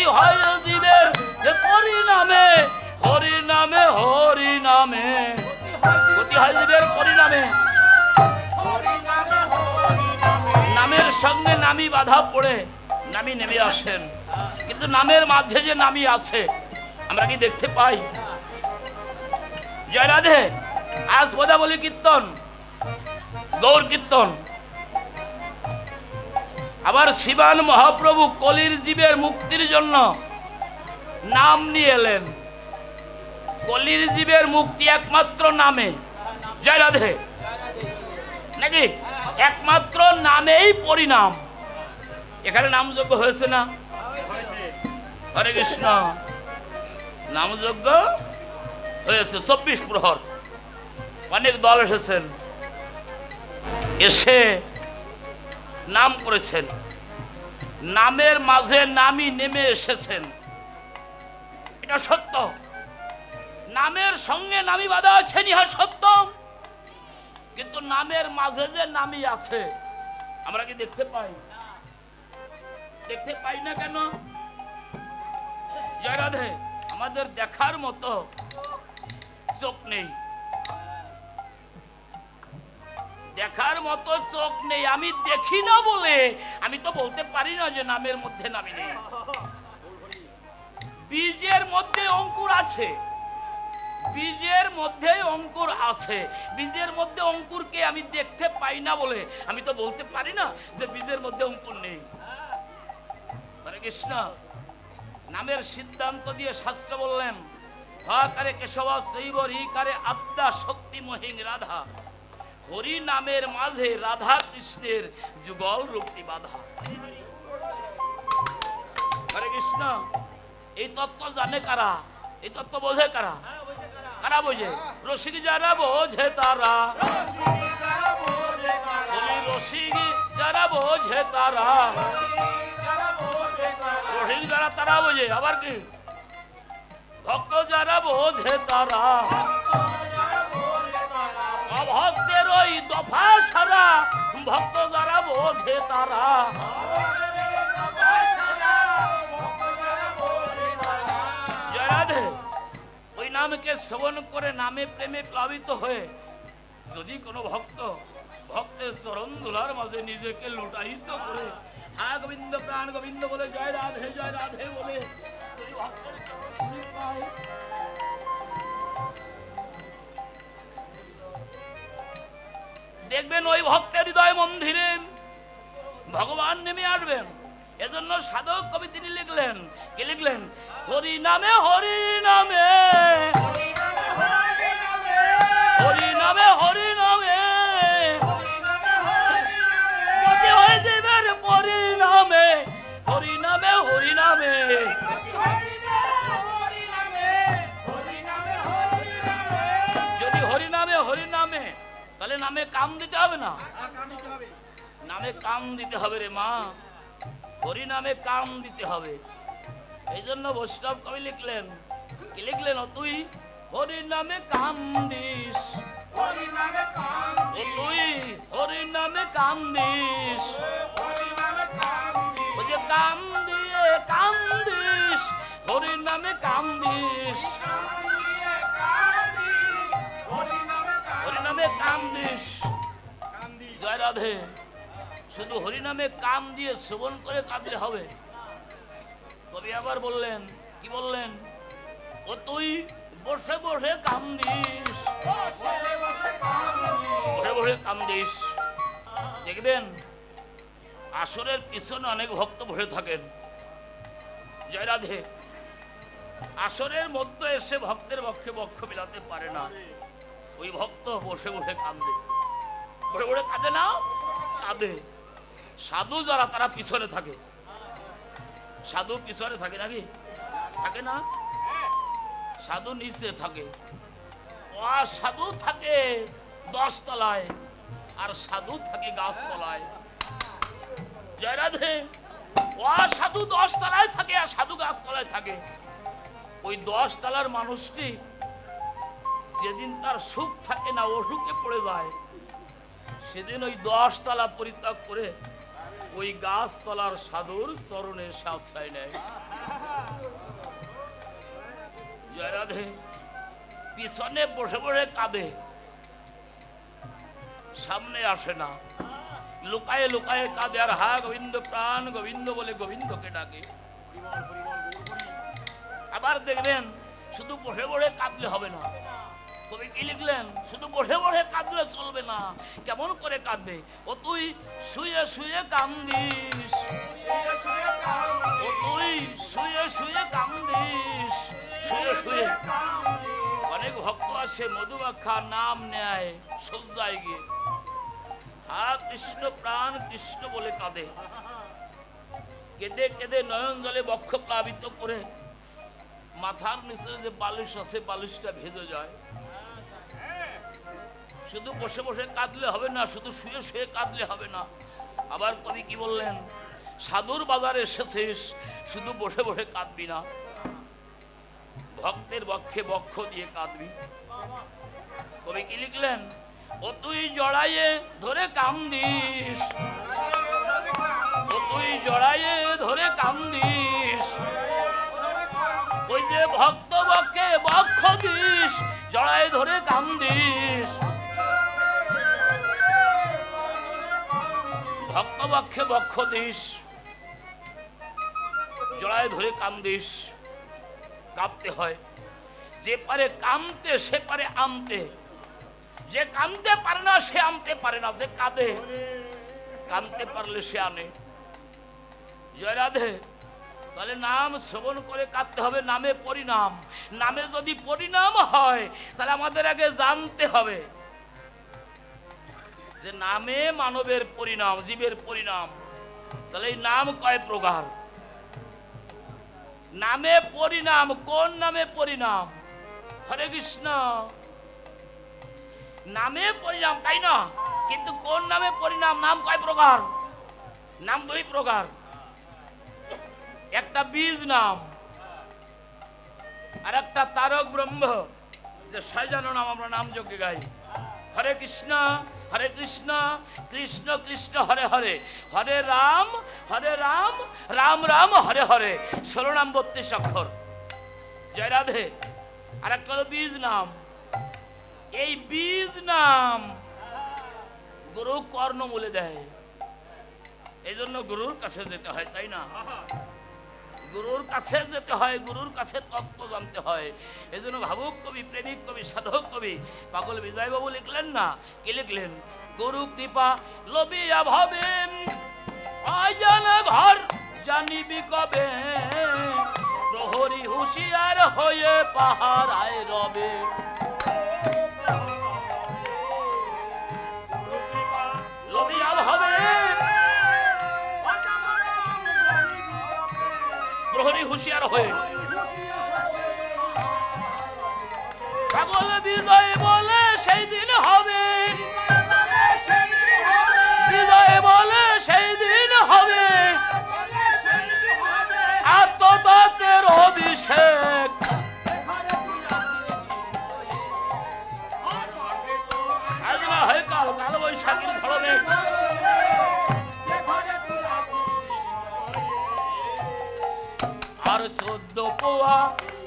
ক্ষতি হয় জীবের যে পরিণামে হরি নামে হরি নামে ক্ষতি হয় জীবের পরিণামে। নামের সঙ্গে নামি বাধা পড়ে নামি নেমে আসেন। কিন্তু নামের মাঝে যে নামি আছে, আমরা কি দেখতে পাই? জয় রাধে, আজ বোধা বলি কীর্তন, গৌর কীর্তন। আবার শিবান মহাপ্রভু কলির জীবের মুক্তির জন্য নাম নিয়ে এলেন। কলির জীবের মুক্তি একমাত্র নামে। জয় রাধে। নাকি? একমাত্র নামেই পরিণাম। এখানে নামযোগ্য হয়েছে না? হরে কৃষ্ণ। নামযোগ্য হয়েছে। চব্বিশ প্রহর। অনেক দল এসেছেন। এসে নাম করেছেন। নামের মাঝে নামই নেমে এসেছেন। এটা সত্য। নামের সঙ্গে নামি বাধা আছে ইহা সত্য। কিন্তু নামের মাঝে যে নামি আছে, আমরা কি দেখতে পাই? দেখতে পাই না কেন? জয় রাধে, আমাদের দেখার মতো চোখ নেই। দেখার মতো চোখ নেই, আমি দেখি না বলে। আমি তো বলতে পারি না যে নামের মধ্যে নামি নেই। বীজের মধ্যে অঙ্কুর আছে। বীজের মধ্যে অঙ্কুর আছে। বীজের মধ্যে অঙ্কুরকে আমি দেখতে পাই না বলে। আমি তো বলতে পারি না যে বীজের মধ্যে অঙ্কুর নেই। হরে কৃষ্ণ। নামের সিদ্ধান্ত দিয়ে শাস্ত্র বললেন হকারে কেশব, শৈব রিকারে আত্মা, শক্তি মহিং রাধা। হরি নামের মাঝে রাধা কৃষ্ণের যুগল রূপটি বাধা। হরে কৃষ্ণ, এই তত্ত্ব জানে কারা? এই তত্ত্ব বোঝে কারা? কারা বোঝে? রসিক যারা বোঝে তারা। রসিক যারা বোঝে তারা। রসিক যারা তারা বোঝে, আবার কি? ভক্ত যারা বোঝে তারা। ওই দফা সারা, ভক্ত যারা বোঝে তারা। নামকে শ্রবণ করে নামে প্রেমে প্লাবিত হয়ে যদি কোনো ভক্ত ভক্তের চরণ ধুলার মাঝে নিজেকে লুটায়িত করে, হা গোবিন্দ, প্রাণ গোবিন্দ বলে, জয় রাধে জয় রাধে বলে দেখবেন ওই ভক্তের হৃদয় মন্দিরে ভগবান নেমে আসবেন। এজন্য সাধক কবি তিনি লিখলেন কি লিখলেন? হরি নামে হরি নামে হরি নামে হরি নামে কাম দিতে হবে না। নামে কাম দিতে হবে রে মা। হরি নামে কাম দিতে হবে। এই জন্য বৈষ্ণব কবি লিখলেন কি লিখলেন ও তুই? হরি নামে কাম দিস। ও তুই হরি নামে কাম দিস। যে কাম দিয়ে কাম দিস হরি নামে কাম দিস। কাম জয় রাধে। শুধু হরিনামে কান দিয়ে শ্রবণ করে কাঁদলে হবে। কবি আবার বললেন, কি বললেন? ও তুই বসে বসে কাম দিস বসে বসে কাম দিস দেখবেন, আসরের পিছনে অনেক ভক্ত বসে থাকেন। জয় রাধে। আসরের মধ্যে এসে ভক্তের পক্ষে বক্ষ মিলাতে পারে না। ওই ভক্ত বসে বসে কান্দে বসে বসে কাঁদে না কাঁদে। সাধু যারা, তারা পিছনে থাকে। সাধু পিছনে থাকে নাকি? থাকে না? সাধু নিচে থাকে। সাধু থাকে দশ তলায় আর সাধু থাকে গাছ তলায় জয় রাধে। সাধু দশ তলায় থাকে আর সাধু গাছ তলায় থাকে। ওই দশ তলার মানুষটি যেদিন তার সুখ থাকে না অসুখে পড়ে যায়, সেদিন ওই দশ তলা পরিত্যাগ করে ওই গাছ তলার সাধুর চরণে সাশ্রয় নেয়। জয় রাধে পিছনে বসে বসে কাঁদে, সামনে আসে না। লুকায়ে লুকায়ে কাঁদে আর হা গোবিন্দ প্রাণ, গোবিন্দ বলে গোবিন্দকে ডাকে। আবার দেখবেন শুধু বসে বসে কাঁদলে হবে না। কবি কি লিখলেন? শুধু বসে বসে কাঁদলে চলবে না। কেমন করে কাঁদবে? ও তুই শুয়ে শুয়ে কান্দিস। ও তুই শুয়ে শুয়ে কান্দিস। শুয়ে শুয়ে। অনেক ভক্ত আছে, মধুমাখা নাম নেয় সজ্জায় গিয়ে। হা, কৃষ্ণ প্রাণ কৃষ্ণ বলে কাঁদে। কেঁদে কেঁদে নয়ন জলে বক্ষ প্লাবিত করে। মাথার নিচে যে বালিশ আছে, বালিশটা ভেজে যায়। শুধু বসে বসে কাঁদলে হবে না, শুধু শুয়ে শুয়ে কাঁদলে হবে না। আবার কবি কি বললেন? সাধুর বাজারে এসেছিস, শুধু বসে বসে কাঁদবি না। ভক্তের বক্ষে বক্ষ দিয়ে কাঁদবি। কবি কি লিখলেন? ও তুই জড়াইয়ে ধরে কান্দিস, ও তুই জড়াইয়ে ধরে কান্দিস, ওই যে ভক্ত বক্ষে বক্ষ দিস জড়াই ধরে কান্দিস। ভক্ত বক্ষ দিস, জড়ায় ধরে কান্দিস কাঁদতে হয়। যে পারে কামতে সে পারে আমতে। যে কানতে পারে না, সে আনতে পারে না। যে কাঁদে কানতে পারলে সে আনে। জয় রাধে। তাহলে নাম শ্রবণ করে কাঁদতে হবে, নামে পরিণাম। নামে যদি পরিণাম হয়, তাহলে আমাদের আগে জানতে হবে। যে নামে মানবের পরিণাম, জীবের পরিণাম। তাহলে এই নাম কয় প্রকার? নামে পরিণাম, কোন নামে পরিণাম? হরে কৃষ্ণ। নামে পরিণাম, তাই না? কিন্তু কোন নামে পরিণাম, নাম কয় প্রকার? নাম দুই প্রকার। একটা বীজ নাম, আর একটা তারক ব্রহ্ম। যে সাজানো নাম আমরা নাম যোগ্য গাই। হরে কৃষ্ণ। হরে কৃষ্ণ কৃষ্ণ কৃষ্ণ, হরে হরে। হরে রাম হরে রাম রাম রাম, হরে হরে। ষোলো নাম বত্রিশ অক্ষর। জয় রাধে। আর একটা হলো বীজ নাম। এই বীজ নাম গুরু কর্ণ বলে দেয়। এই জন্য গুরুর কাছে যেতে হয়, তাই না? গুরুর কাছে যেতে হয়, গুরুর কাছে তত্ত্ব জানতে হয়। এই জন্য ভাবুক কবি, প্রেমিক কবি, সাধক কবি, পাগল বিজয়বাবু লিখলেন না? কি লিখলেন? গুরু কৃপা লবিয়া ভাবেন, আয়ান ঘর জানিবি কবে? প্রহরী হুঁশিয়ার হয়ে পাহাড় আয় রবে। হুঁশিয়ার হয়ে। বিজয় বলে সেই দিন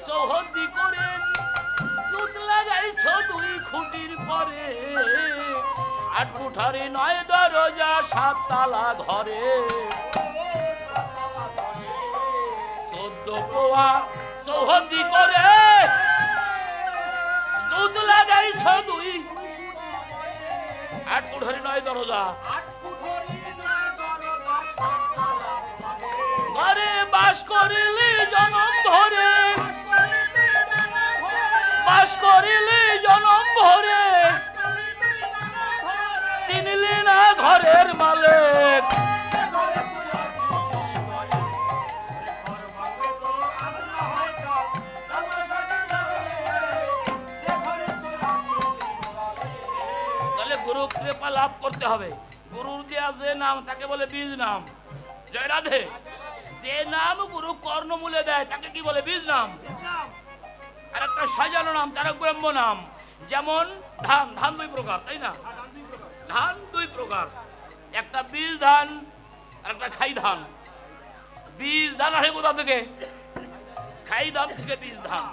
চৌহদ্দি করে চুত লাগাইছ দুই খুঁটির পরে। আট কুঠারি নয় দরজা সাত তালা ঘরে। চোদ্দ পোয়া চৌহদ্দি করে। চুত লাগাইছ দুই আট কুঠারি নয় দরজা। ঘরে। বাস করিলি জনম বাস করিলি জনম ভরে। চিনলি না ঘরের মালিক। গুরু কৃপা লাভ করতে হবে। গুরুর দেয়া যে নাম, তাকে বলে বীজ নাম। জয় রাধে যে নাম গুরু কর্ণমূলে দেয়, তাকে কি বলে বীজ নাম? একটা সাজানো নাম তারক ব্রহ্ম নাম। যেমন ধান ধান দুই প্রকার, তাই না? ধান দুই প্রকার। একটা বীজ ধান, আর একটা খাই ধান। বীজ ধান আসে কোথা থেকে? খাই ধান থেকে বীজ ধান।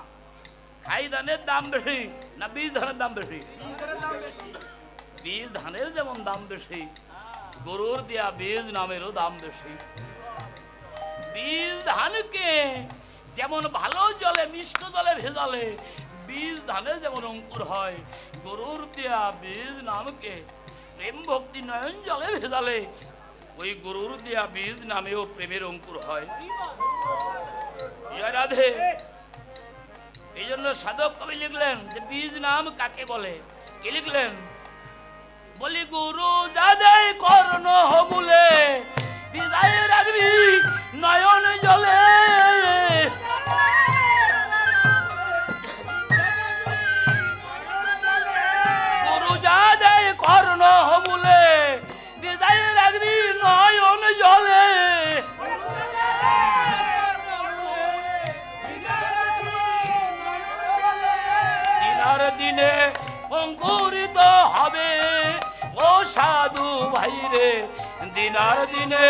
খাই ধানের দাম বেশি না বীজ ধানের দাম বেশি? বীজ ধানের যেমন দাম বেশি, গরুর দেয়া বীজ নামেরও দাম বেশি। বীজ ধানকে যেমন ভালো জলে, মিষ্ট জলে ভেজালে, বীজ ধানে যেমন অঙ্কুর হয়, গরুর দেয়া বীজ নামকে প্রেম ভক্তি নয়ন জলে ভেজালে, ওই গরুর দেয়া বীজ নামেও প্রেমের অঙ্কুর হয়। রাধে। এই জন্য সাধক কবি লিখলেন যে, বীজ নাম কাকে বলে? কে লিখলেন? বলি, গুরু যাদের কর্ণ হমুলে বিদায় রাখবি নয়ন জলে। অঙ্কুরিত হবে। ও সাধু ভাইরে দিনার দিনে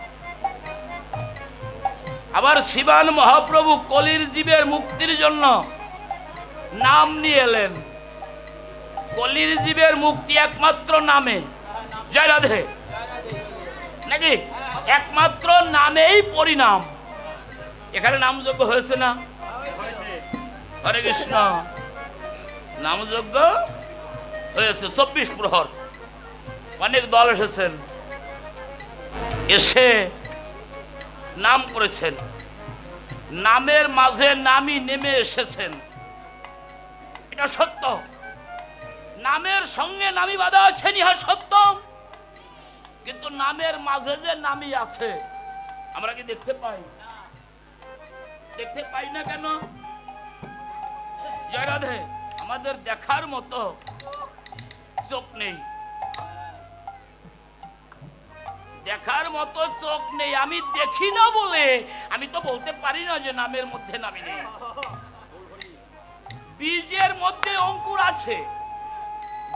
আবার শিবান মহাপ্রভু কলির জীবের মুক্তির জন্য নাম নিয়ে এলেন। কলির জীবের মুক্তি একমাত্র নামে। জয় রাধে। নাকি? একমাত্র নামেই পরিণাম। এখানে নামযজ্ঞ হয়েছে না? হরে কৃষ্ণ। নামযজ্ঞ হয়েছে। চব্বিশ প্রহর। অনেক দল এসেছেন। এসে নাম করেছেন। নামের মাঝে নামই নেমে এসেছেন। এটা সত্য। নামের সঙ্গে নামি বাধা আছে নিহা সত্য। কিন্তু নামের মাঝে যে নামি আছে, আমরা কি দেখতে পাই? দেখতে পাই না কেন? জয় রাধে, আমাদের দেখার মতো চোখ নেই। দেখার মতো চোখ নেই, আমি দেখি না বলে। আমি তো বলতে পারি না যে নামের মধ্যে নামি নেই। বীজের মধ্যে অঙ্কুর আছে।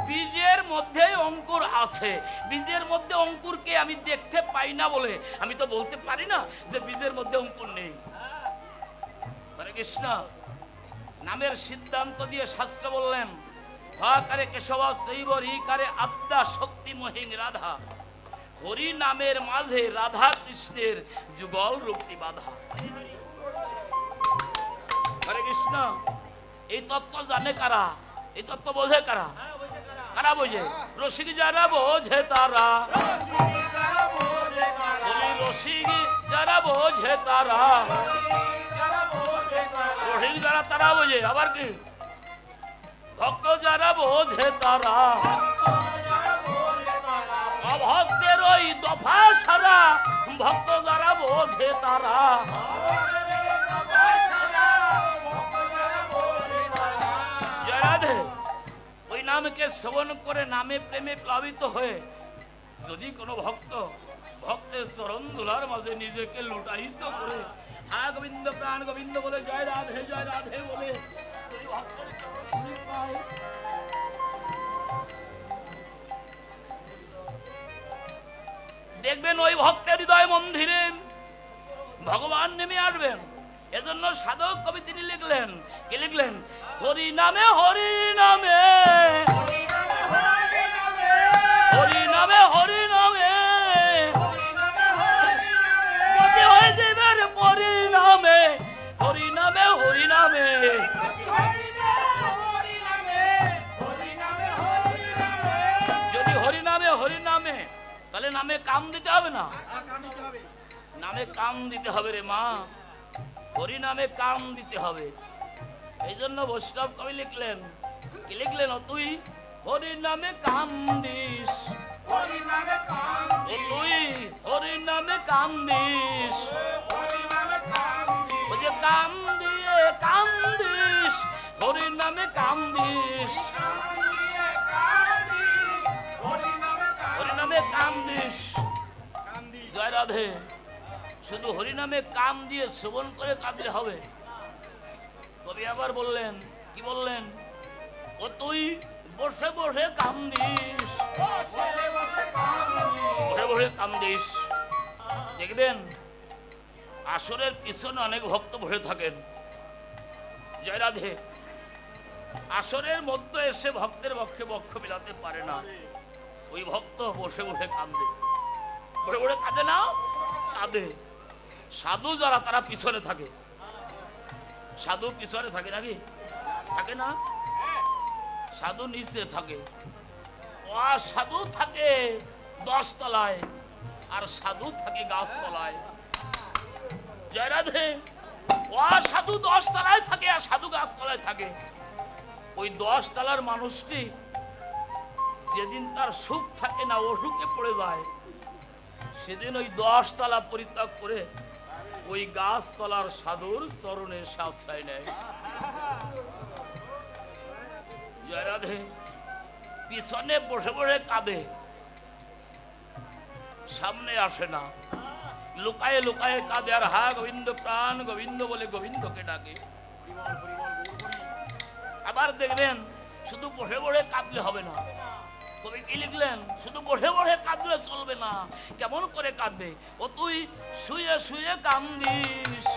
বীজের মধ্যে অঙ্কুর আছে। বীজের মধ্যে অঙ্কুরকে আমি দেখতে পাই না বলে। আমি তো বলতে পারি না যে বীজের মধ্যে অঙ্কুর নেই। হরে কৃষ্ণ। নামের সিদ্ধান্ত দিয়ে শাস্ত্র বললেন হাকারে কেশব শৈব রিকারে আত্মা, শক্তি মহিং রাধা। হরি নামের মাঝে রাধা কৃষ্ণের যুগল রূপটি বাধা। হরে কৃষ্ণ, এই তত্ত্ব জানে কারা? এই তত্ত্ব বোঝে কারা? কারা বোঝে? রসিক যারা বোঝে তারা। রসিক যারা বোঝে তারা। রসিক যারা, তারা বোঝে। আবার কি? ভক্ত যারা বোঝে তারা। ওই দফা সারা, ভক্ত যারা বোঝে তারা। ওই নামকে শ্রবণ করে নামে প্রেমে প্লাবিত হয়ে যদি কোনো ভক্ত ভক্তের নিজেকে লুটায়িত করে গোবিন্দ প্রাণ গোবিন্দ বলে, জয় রাধে জয় রাধে বলে দেখবেন ওই ভক্তের হৃদয় মন্দিরে। ভগবান নেমে আসবেন। এজন্য সাধক কবি তিনি লিখলেন। কি লিখলেন? হরি নামে হরি নামে হরি নামে হরি নামে হয়ে জীবের পরিণামে হরি নামে হরি নামে নামে কাম দিতে হবে না। নামে কাম দিতে হবে রে মা। হরি নামে কাম দিতে হবে। এই জন্য বৈষ্ণব কবি লিখলেন, কি লিখলেন তুই? হরি নামে কাম দিস। ও তুই হরি নামে কাম দিস। ও যে কাম দিয়ে কাম দিস কাম দিস। রাধে। শুধু হরি নামে কাম দিয়ে শ্রবণ করে কাঁদলে হবে? কবি আবার বললেন, কি বললেন? ও তুই বসে বসে দেখবেন, আসরের পিছনে অনেক ভক্ত বসে থাকেন। জয় রাধে। আসরের মধ্যে এসে ভক্তের পক্ষে বক্ষ মিলাতে পারে না। ওই ভক্ত বসে বসে কান্দে বসে বসে কাঁদে না? কাঁদে। সাধু যারা, তারা পিছনে থাকে। সাধু পিছনে থাকে নাকি? থাকে না? সাধু নিচে থাকে। সাধু থাকে দশ তলায় আর সাধু থাকে গাছ তলায় জয় ও সাধু দশ তলায় থাকে আর সাধু গাছ তলায় থাকে। ওই দশ তলার মানুষটি যেদিন তার সুখ থাকে না অসুখে পড়ে যায়, সেদিন ওই দশ তলা পরিত্যাগ করে ওই গাছতলার সাধুর চরণে সাশ্রয় নেয়। পিছনে বসে বসে কাঁদে। সামনে আসে না। লুকায়ে লুকায়ে কাঁদে আর হা গোবিন্দ প্রাণ গোবিন্দ বলে গোবিন্দকে ডাকে। আবার দেখবেন শুধু বসে বসে কাঁদলে হবে না। কবি কি লিখলেন? শুধু বসে বসে কাঁদলে চলবে না। কেমন করে কাঁদবে? ও তুই শুয়ে শুয়ে কান্দিস।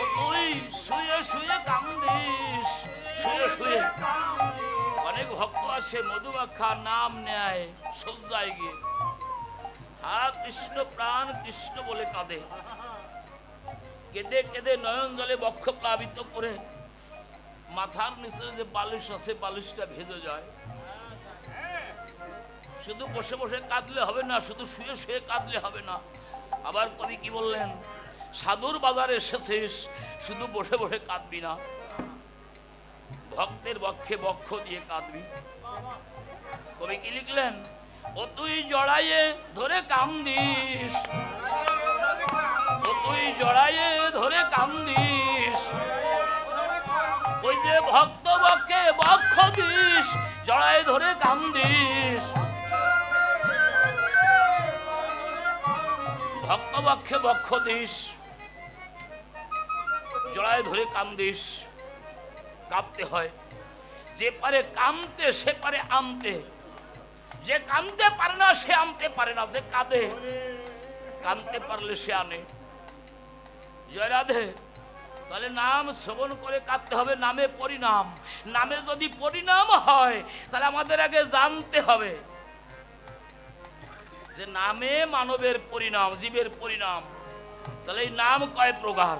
ও তুই শুয়ে শুয়ে কান্দিস। শুয়ে শুয়ে অনেক ভক্ত আছে, মধুমাখা নাম নেয় সজ্জায় গিয়ে। হা, কৃষ্ণ প্রাণ কৃষ্ণ বলে কাঁদে। কেঁদে কেঁদে নয়ন জলে বক্ষ প্লাবিত করে। মাথার নিচে যে বালিশ আছে, বালিশটা ভেজে যায়। শুধু বসে বসে কাঁদলে হবে না, শুধু শুয়ে শুয়ে কাঁদলে হবে না। আবার কবি কি বললেন? সাধুর বাজারে এসেছিস, শুধু বসে বসে কাঁদবি না। ভক্তের বক্ষে বক্ষ দিয়ে কাঁদবি। কবি কি লিখলেন? ও তুই জড়াইয়ে ধরে কান্দিস। ও তুই জড়াইয়ে ধরে কান্দিস। ওই যে ভক্ত বক্ষে বক্ষ দিস জড়াই ধরে কান্দিস। বক্ষে বক্ষ দিস, জড়ায় ধরে কান্দিস কাঁপতে হয়। যে পারে কামতে সে পারে আমতে। যে কামতে পারে না, সে আমতে পারে না। যে কাঁদে কামতে পারলে সে আনে। জয় রাধে, তাহলে নাম শ্রবণ করে কাঁদতে হবে। নামে পরিণাম। নামে যদি পরিণাম হয়, তাহলে আমাদের আগে জানতে হবে। যে নামে মানবের পরিণাম, জীবের পরিণাম। তাহলে এই নাম কয় প্রকার?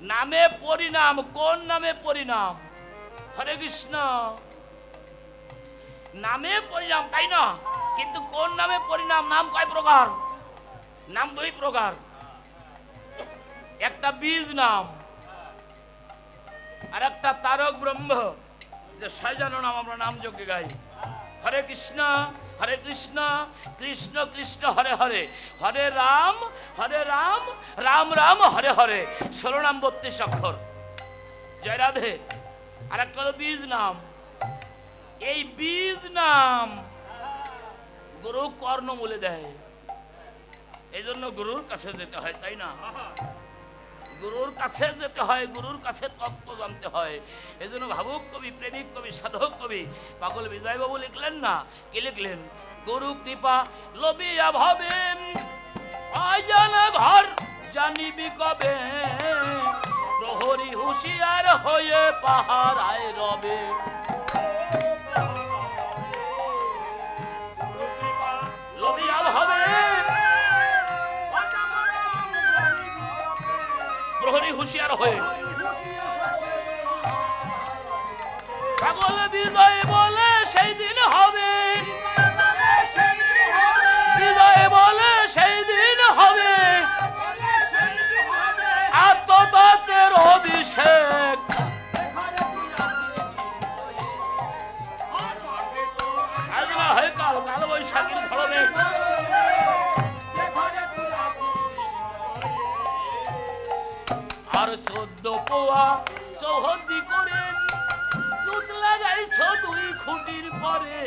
নামে পরিণাম, কোন নামে পরিণাম? হরে কৃষ্ণ। নামে পরিণাম, তাই না? কিন্তু কোন নামে পরিণাম, নাম কয় প্রকার? নাম দুই প্রকার। একটা বীজ নাম, আর একটা তারক ব্রহ্ম। যে সাজানো নাম আমরা নাম যজ্ঞে গাই। হরে কৃষ্ণ। হরে কৃষ্ণ কৃষ্ণ কৃষ্ণ, হরে হরে। হরে রাম হরে রাম রাম রাম, হরে হরে। ষোলো নাম বত্রিশ অক্ষর। জয় রাধে। আর একটা হলো বীজ নাম। এই বীজ নাম গুরু কর্ণ বলে দেয়। এই জন্য গুরুর কাছে যেতে হয়, তাই না? গুরুর কাছে যেতে হয়, গুরুর কাছে তত্ত্ব জানতে হয়। এই জন্য ভাবুক কবি, প্রেমিক কবি, সাধক কবি, পাগল বিজয়বাবু লিখলেন না? কি লিখলেন? গুরু কৃপা লবিয়া ভাবেন ঘর জানিবি কবে? প্রহরী হুঁশিয়ার হয়ে পাহাড় আয় রবে। প্রহরী হুঁশিয়ার হয়ে। পাগল বিজয় বলে সেই দিন হবে। পরে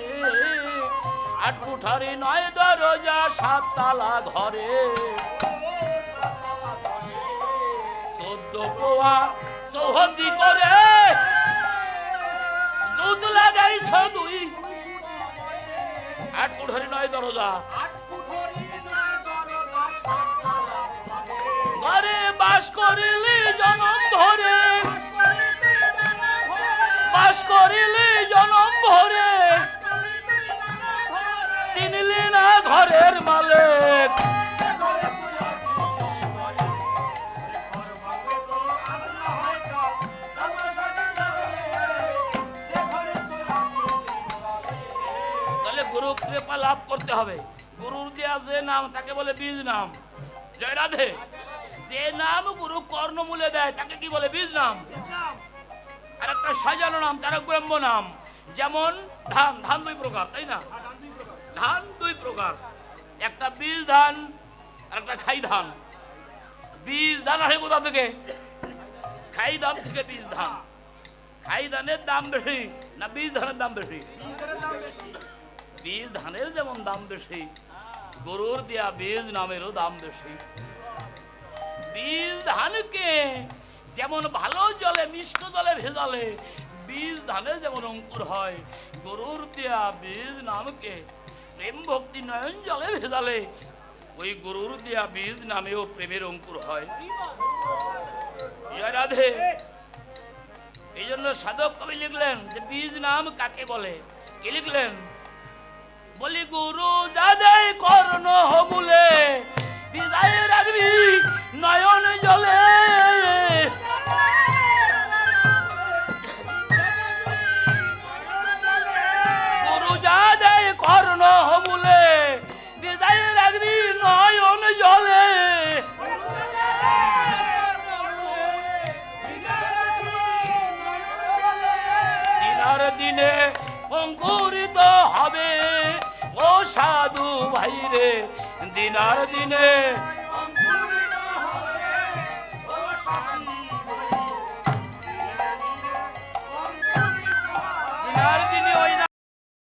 আট কুঠারি নয় দরজা সাত তালা ঘরে। চোদ্দ পোয়া চৌহদ্দি করে। দুধ লাগাই দুই। আট কুঠারি নয় দরজা। ঘরে। বাস করিলি জনম ধরে বাস করিলি জনম ভরে। গুরু লাভ করতে হবে। গুরুর দেয়া যে নাম, তাকে বলে বীজ নাম। জয় রাধে। যে নাম গুরু কর্ণমূলে দেয়, তাকে কি বলে বীজ নাম? আর একটা সাজানো নাম, তার ব্রহ্ম নাম। যেমন ধান ধান দুই প্রকার, তাই না? ধান দুই প্রকার। একটা বীজ ধান আর একটা খাই ধান। বীজ ধান আসে কোথা থেকে? খাই ধান থেকে বীজ ধান। খাই ধানের দাম বেশি না বীজ ধানের দাম বেশি? বীজ ধানের যেমন দাম বেশি, গরুর দেয়া বীজ নামেরও দাম বেশি। বীজ ধানকে যেমন ভালো জলে, মিষ্ট জলে ভেজালে, বীজ ধানে যেমন অঙ্কুর হয়, গরুর দেয়া বীজ নামকে প্রেম ভক্তি নয়ন জলে ভেজালে, ওই গরুর দেয়া বীজ নামেও প্রেমের অঙ্কুর হয়। রাধে। এই জন্য সাধক কবি লিখলেন যে, বীজ নাম কাকে বলে? কে লিখলেন? গুরু যাদের কর্ণ হমুলে বিদায় রাখবি নয়ন সাধু ভাইরে দিনার দিনে